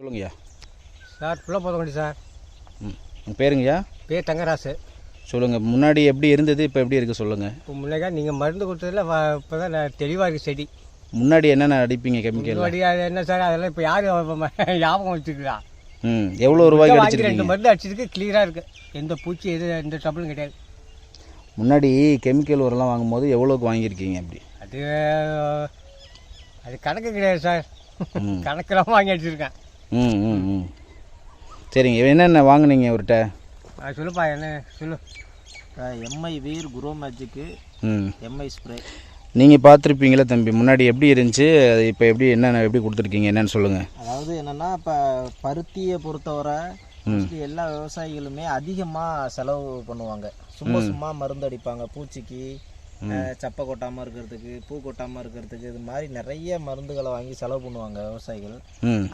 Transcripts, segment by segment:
சொல்லுங்கய்யா. சார் புள்ள போதவண்டி சார். ம் உங்கள் பேருங்கய்யா? பேர் தங்கராசு. சொல்லுங்கள் முன்னாடி எப்படி இருந்தது இப்போ எப்படி இருக்குது சொல்லுங்கள் இப்போ முன்னாடி நீங்கள் மருந்து கொடுத்ததில் இப்போ தான் தெளிவாக இருக்குது செடி. முன்னாடி என்னென்ன அடிப்பீங்க கெமிக்கல் முன்னாடி அது என்ன சார் அதெல்லாம் இப்போ யார் ஞாபகம் வச்சுக்கிறா ம் எவ்வளோ ரூபாய்க்கு வாங்கி ரெண்டு மருந்து அடிச்சதுக்கு கிளியராக இருக்குது எந்த பூச்சி எது எந்த ட்ரபிளும் கிடையாது. முன்னாடி கெமிக்கல் உரம்லாம் வாங்கும்போது எவ்வளோக்கு வாங்கியிருக்கீங்க அப்படி? அது அது கணக்கு கிடையாது சார். கணக்கெல்லாம் வாங்கி அடிச்சிருக்கேன். ம் ம் ம். சரிங்க. என்னென்ன வாங்குனீங்க அவர்கிட்ட சொல்லுப்பா என்ன சொல்லு. எம்ஐ வீர் குரோ மேஜிக்கு ம். எம்ஐ ஸ்ப்ரே நீங்கள் பார்த்துருப்பீங்களா தம்பி? முன்னாடி எப்படி இருந்துச்சு? அது இப்போ எப்படி என்னென்ன எப்படி கொடுத்துருக்கீங்க? என்னன்னு சொல்லுங்கள் அதாவது என்னன்னா இப்போ பருத்தியை பொறுத்தவரை எல்லா விவசாயிகளுமே அதிகமாக செலவு பண்ணுவாங்க. சும்மா சும்மா மருந்து அடிப்பாங்க பூச்சிக்கு. சப்பை கொட்டாமல் இருக்கிறதுக்கு பூ கொட்டாமல் இருக்கிறதுக்கு இது மாதிரி நிறைய மருந்துகளை வாங்கி செலவு பண்ணுவாங்க விவசாயிகள்.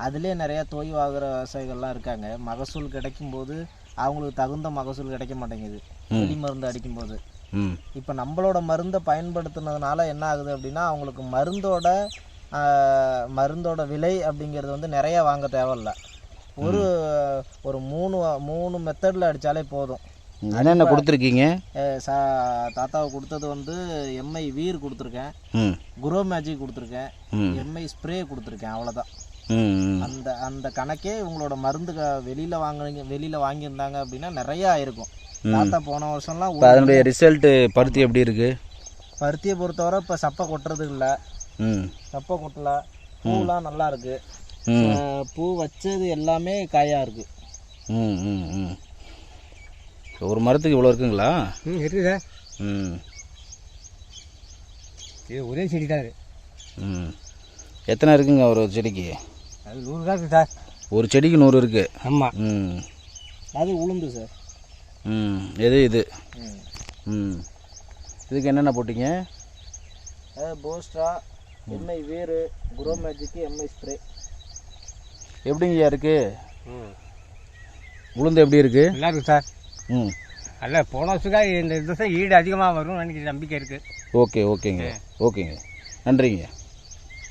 அதுலேயே நிறைய தொய்வாகிற விவசாயிகள்லாம் இருக்காங்க. மகசூல் கிடைக்கும்போது அவங்களுக்கு தகுந்த மகசூல் கிடைக்க மாட்டேங்குது. வெளி மருந்து அடிக்கும்போது. ம். இப்போ நம்மளோட மருந்தை பயன்படுத்துனதுனால என்ன ஆகுது அப்படின்னா அவங்களுக்கு மருந்தோட மருந்தோட விலை அப்படிங்கிறது வந்து நிறைய வாங்க தேவையில்ல. ஒரு ஒரு மூணு மூணு மெத்தடில் அடித்தாலே போதும். என்னென்ன கொடுத்துருக்கீங்க? சா தாத்தாவை கொடுத்தது வந்து எம்ஐ வீர் கொடுத்துருக்கேன். குரோ மேஜிக் கொடுத்துருக்கேன். எம்ஐ ஸ்ப்ரே கொடுத்துருக்கேன் அவ்வளோதான் அந்த அந்த கணக்கே இவங்களோட மருந்து வெளியில வாங்குறீங்க வெளியில வாங்கியிருந்தாங்க அப்படின்னா நிறைய ஆயிருக்கும் தாத்தா போன வருஷம்லாம் அதனுடைய ரிசல்ட்டு பருத்தி எப்படி இருக்குது பருத்தியை பொறுத்தவரை இப்போ சப்பை கொட்டுறது இல்லை. சப்பை கொட்டல. பூலாம் நல்லா இருக்கு. பூ வச்சது எல்லாமே காயா இருக்கு. ம் ம் ம். ஒரு மரத்துக்கு இவ்வளோ இருக்குங்களா? ம் இருக்குது. சார் ம். இது ஒரே செடி தான் ம். எத்தனை இருக்குங்க ஒரு செடிக்கு? அது நூறு தான் இருக்குது சார். ஒரு செடிக்கு நூறு இருக்குது ஆமாம் ம். அது உளுந்து சார். ம். எது இது? ம். இதுக்கு என்னென்ன போட்டீங்க? போஸ்ட்ரா எம்ஐ வேறு குரோ மேஜிக்கு எம்ஐ ஸ்ப்ரே. எப்படிங்கய்யா இருக்குது ம். உளுந்து எப்படி இருக்குது நல்லா இருக்குது சார். ம். அல்ல போன வருஷத்துக்காக இந்த வருஷம் ஈடு அதிகமாக வரும்னு எனக்கு நம்பிக்கை இருக்குது ஓகே ஓகேங்க. ஓகேங்க. நன்றிங்க.